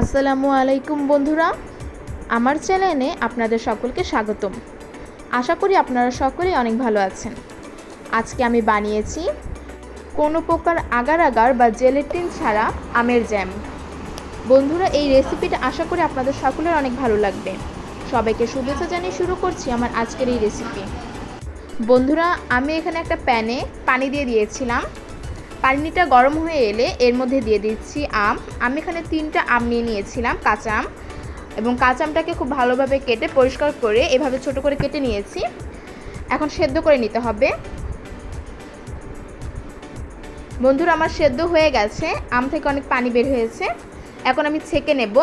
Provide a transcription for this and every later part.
আসসালামু আলাইকুম বন্ধুরা। আমার চ্যানেলে আপনাদের সকলকে স্বাগতম। আশা করি আপনারা সকলেই অনেক ভালো আছেন। আজকে আমি বানিয়েছি কোনো প্রকার আগার আগার বা জেলেটিন ছাড়া আমের জ্যাম। বন্ধুরা, এই রেসিপিটা আশা করি আপনাদের সকলের অনেক ভালো লাগবে। সবাইকে শুভেচ্ছা জানিয়ে শুরু করছি আমার আজকের এই রেসিপি। বন্ধুরা, আমি এখানে একটা প্যানে পানি দিয়ে দিয়েছিলাম। পানিটা গরম হয়ে এলে এর মধ্যে দিয়ে দিচ্ছি আম। আমি এখানে তিনটা আম নিয়ে নিয়েছিলাম, কাঁচা আম। এবং কাঁচা আমটাকে খুব ভালোভাবে কেটে পরিষ্কার করে এভাবে ছোট করে কেটে নিয়েছি। এখন সেদ্ধ করে নিতে হবে। বন্ধুরা, আমার সেদ্ধ হয়ে গেছে। আম থেকে অনেক পানি বের হয়েছে। এখন আমি ছেঁকে নেব।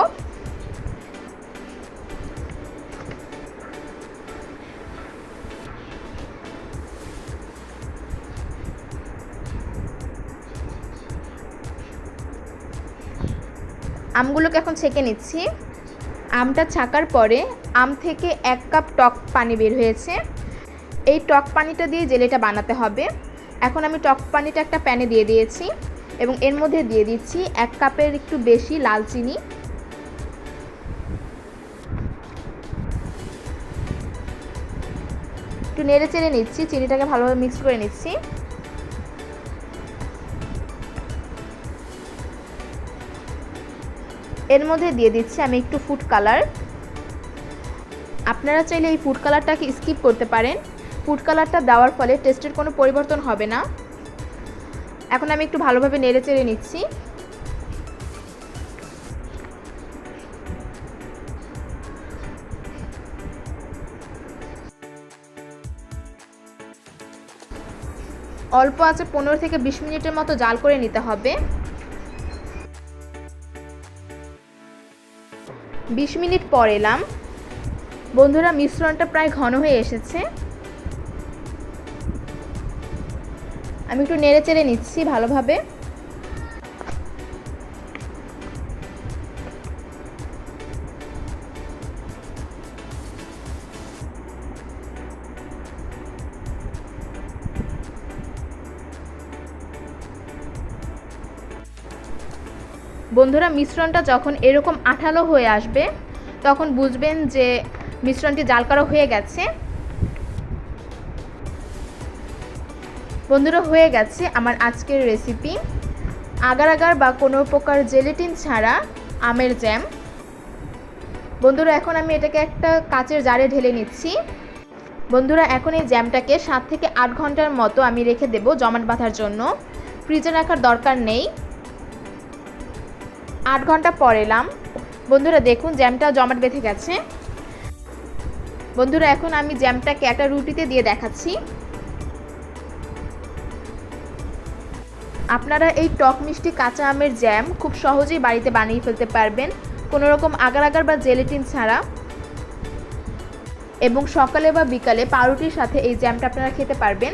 আমগুলোকে এখন ছেঁকে নিচ্ছি। আমটা ছাকার পরে আম থেকে এক কাপ টক পানি বের হয়েছে। এই টক পানিটা দিয়ে জেলেটা বানাতে হবে। এখন আমি টক পানিটা একটা প্যানে দিয়ে দিয়েছি এবং এর মধ্যে দিয়ে দিচ্ছি এক কাপের একটু বেশি লাল চিনি। একটু নেড়ে চেড়ে নিচ্ছি, চিনিটাকে ভালোভাবে মিক্স করে নিচ্ছি। এর মধ্যে দিয়ে দিচ্ছি আমি একটু ফুড কালার আপনারা চাইলে এই ফুড কালারটাকে স্কিপ করতে পারেন। ফুড কালারটা দেওয়ার ফলে টেস্টের কোনো পরিবর্তন হবে না। এখন আমি একটু ভালোভাবে নেড়ে চেড়ে নিচ্ছি। অল্প আছে পনেরো থেকে বিশ মিনিটের মতো জাল করে নিতে হবে। বিশ মিনিট পর এলাম। বন্ধুরা, মিশ্রণটা প্রায় ঘন হয়ে এসেছে। আমি একটু নেড়ে চেড়ে নিচ্ছি ভালোভাবে। বন্ধুরা, মিশ্রণটা যখন এরকম আঠালো হয়ে আসবে, তখন বুঝবেন যে মিশ্রণটি জাল করা হয়ে গেছে। বন্ধুরা, হয়ে গেছে আমার আজকের রেসিপি আগার আগার বা কোনো প্রকার জেলেটিন ছাড়া আমের জ্যাম বন্ধুরা, এখন আমি এটাকে একটা কাচের জারে ঢেলে নিচ্ছি। বন্ধুরা, এখন এই জ্যামটাকে সাত থেকে আট ঘণ্টার মতো আমি রেখে দেব জমাট বাঁধার জন্য। ফ্রিজে রাখার দরকার নেই। আট ঘণ্টা পর এলাম। বন্ধুরা দেখুন জ্যামটা জমাট বেঁধে গেছে। বন্ধুরা, এখন আমি জ্যামটাকে একটা রুটিতে দিয়ে দেখাচ্ছি। আপনারা এই টক মিষ্টি কাঁচা আমের জ্যাম খুব সহজেই বাড়িতে বানিয়ে ফেলতে পারবেন। কোনো রকম আগার আগার বা জেলেটিন ছাড়া। এবং সকালে বা বিকালে পাউরুটির সাথে এই জ্যামটা আপনারা খেতে পারবেন।